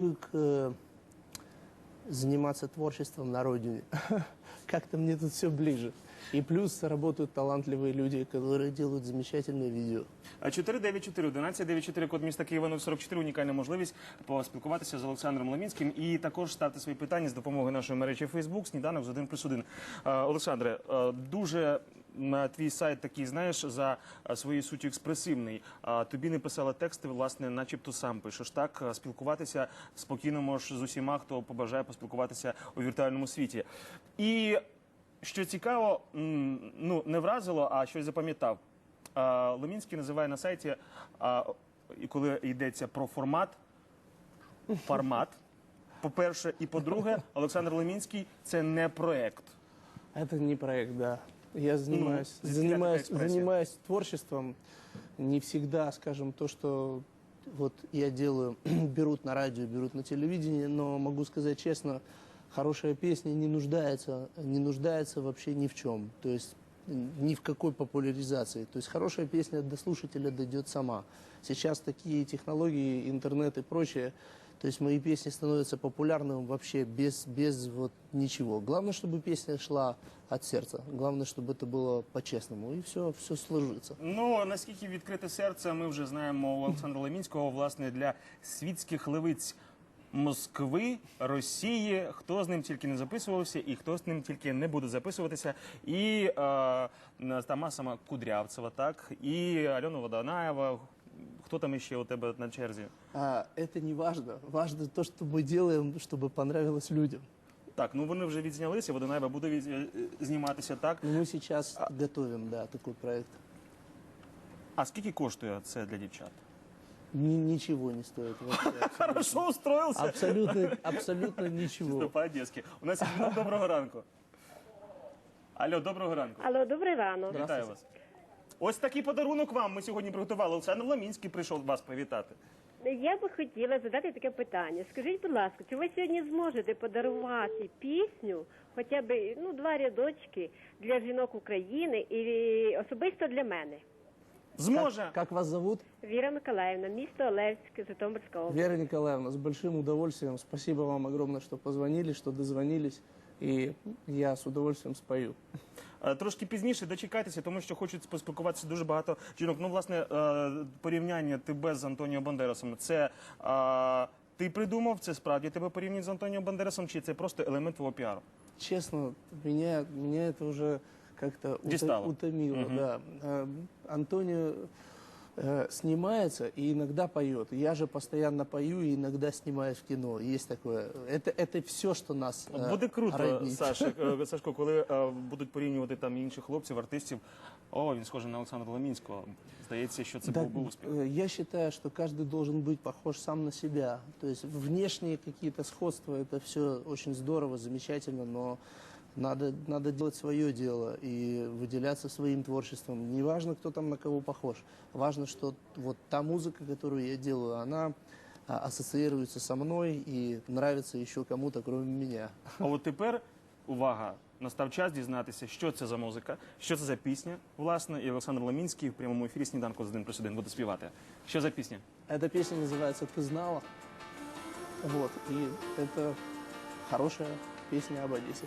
привык э, заниматься творчеством на родине. Как-то мне тут все ближе. И плюс работают талантливые люди, которые делают замечательные видео. А 494 1194 код міста Києва 044 унікальна можливість поспілкуватися з Олександром Лемінським і також ставити свої питання з допомогою нашої мережі Facebook сніданок з 1 плюс 1. Е, Олександре, е, дуже м, твій сайт такий, знаєш, за е, своєю суттю експресивний. Тобі не писали тексти, власне, начебто сам пишеш. Так, Е, спілкуватися спокійно можеш з усіма, хто побажає поспілкуватися у віртуальному світі. І що цікаво, ну не вразило, а щось запам'ятав. А, Лемінський називає на сайті, коли йдеться про формат, формат. По-перше, і по-друге, Олександр Лемінський це не проект. Это не проект, да. Я занимаюсь, Ну, занимаюсь, занимаюсь творчеством. Не всегда, скажем, то, что вот я делаю, берут на радио, берут на телевидении, но могу сказать честно, хорошая песня не нуждается, не нуждается вообще ни в чем. То есть ни в какой популяризации. То есть хорошая песня до слушателя дойдет сама. Сейчас такие технологии, интернет и прочее, то есть мои песни становятся популярными вообще без, без вот ничего. Главное, чтобы песня шла от сердца. Главное, чтобы это было по-честному. И все, все сложится. Ну наскільки відкрите серце, ми вже знаємо у Олександра Лемінського, власне, для світських левиць. Москви, Росії, хто з ним тільки не записувався, і хто з ним тільки не буде записуватися. І е, та сама Кудрявцева, так, і Альона Водонаєва. Хто там ще у тебе на черзі? А это не важно. Важно то, что мы делаем, чтобы понравилось людям. Так, ну вони вже відзнялися, Водонаєва буде від... е, зніматися так. Но мы сейчас готовим, да, такой проект. А скільки коштує це для дівчат? Ни- ничего не стоит вообще. абсолютно. Хорошо устроївся. Абсолютно, абсолютно ничего. По-одеськи. У нас є доброго ранку. Алло, доброго ранку. Алло, добрий ранок. Вітаю вас. Ось такий подарунок вам ми сьогодні приготували. Олександр Ламінський прийшов вас привітати. Я би хотіла задати таке питання. Скажіть, будь ласка, чи ви сьогодні зможете подарувати пісню, хоча б ну, два рядочки для жінок України і особисто для мене? Зможе. Как, как вас зовут? Віра Миколаївна, місто Олевськ, Житомирська область. Вера Николаевна, с большим удовольствием. Спасибо вам огромное, что позвонили, что дозвонились. И я с удовольствием спою. Е, Трошки пізніше дочекайтеся, тому що хочуть поспілкуватися дуже багато жінок. Ну, власне, е, порівняння тебе з Антоніо Бандерасом. Це е, ти придумав, це справді тебе порівнюють з Антоніо Бандерасом, чи це просто елемент твого піару? Честно, меня, меня это уже как-то уто- утомило. Да. Антонио э, снимается и иногда поет. Я же постоянно пою и иногда снимаюсь в кино. Есть такое. Это, это все, что нас э, Буде круто, роднит. Саша, е, Сашко, коли е, будуть порівнювати там інших хлопців, артистів. О, він схожий на Олександра Ламінського. Здається, що це Да, був би успіх. э, Я считаю, что каждый должен быть похож сам на себя. То есть внешние какие-то сходства, это все очень здорово, замечательно, но надо, надо делать свое дело и выделяться своим творчеством. Не важно, кто там на кого похож. Важно, что вот та музыка, которую я делаю, она а, ассоциируется со мной и нравится еще кому-то, кроме меня. А от тепер увага. Настав час дізнатися, що це за музика, що це за пісня, власне, і Олександр Ламінський в прямому ефірі сніданку з 1 плюс 1 буде співати. Що за пісня? Эта песня называется «Ты знала». Вот, и это хорошая песня об Одессе.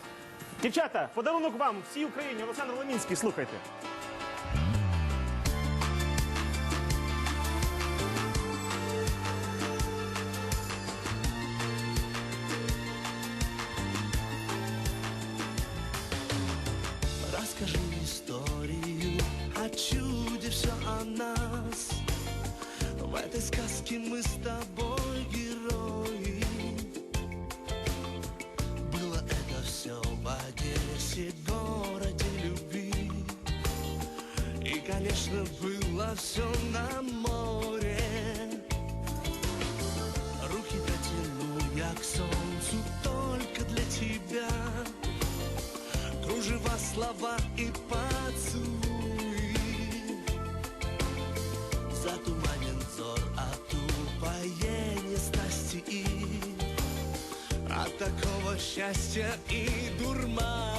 Дівчата, подарунок вам всій Україні. Олександр Ламінський, слухайте. Расскажи историю о чуде, все о нас. В этой сказке мы с тобой конечно, было все на море. Руки дотяну я к солнцу только для тебя. Кружева, слова и поцелуи Затуманен взор от упоения страсти и От такого счастья и дурмана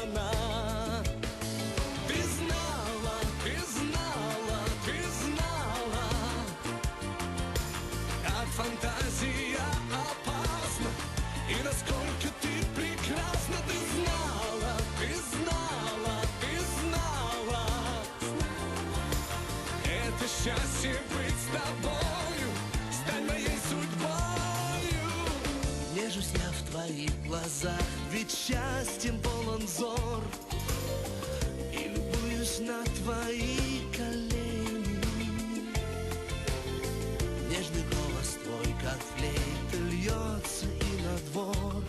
счастье быть с тобою Стань моей судьбою. Нежусь я в твоих глазах Ведь счастьем полон взор. И любуюсь на твои колени. Нежный голос твой, как флейта, льется и на двор.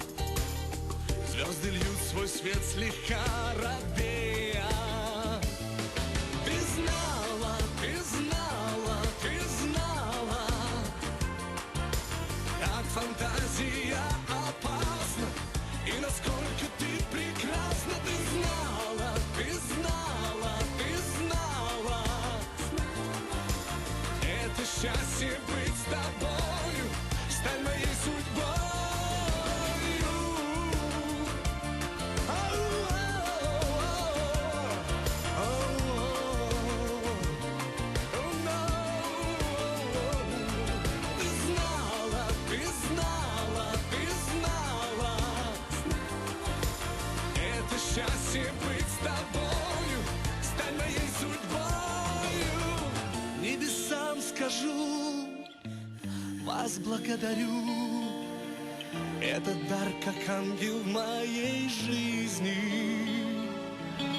Звезды льют свой свет слегка радостно счастье быть с тобою Вас благодарю. Этот дар, как ангел в моей жизни.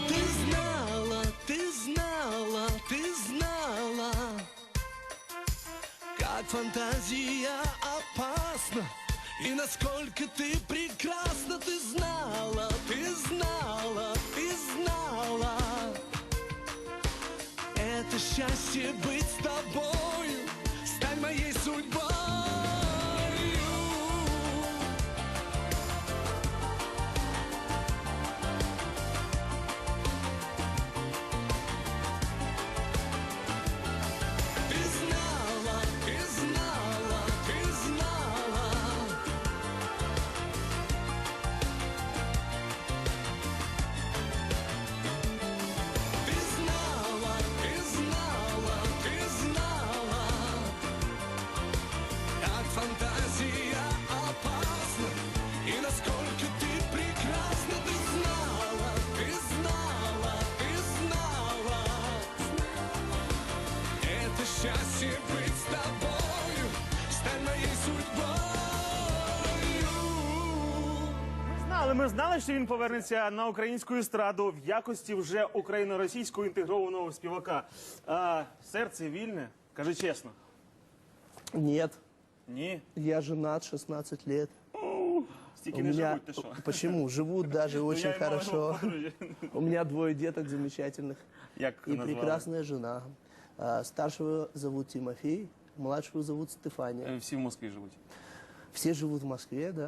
Ты знала, ты знала, ты знала Как фантазия опасна И насколько ты прекрасна. Ты знала, ты знала, ты знала. Это счастье быть с тобою Ми знали, ми знали, що він повернеться на українську естраду в якості вже україно-російського інтегрованого співака. А, серце вільне, кажи чесно. Нет, Ні, я женат 16 лет. стільки У не меня... живуть, ти що? Почему? Живут даже Ну, очень я й мала хорошо. його подружжя. У меня двое деток замечательных. Як И назвали? прекрасная жена. А, Старшего зовут Тимофей, младшего зовут Стефания. Е, Всі в Москві живуть. Все живут в Москве, да.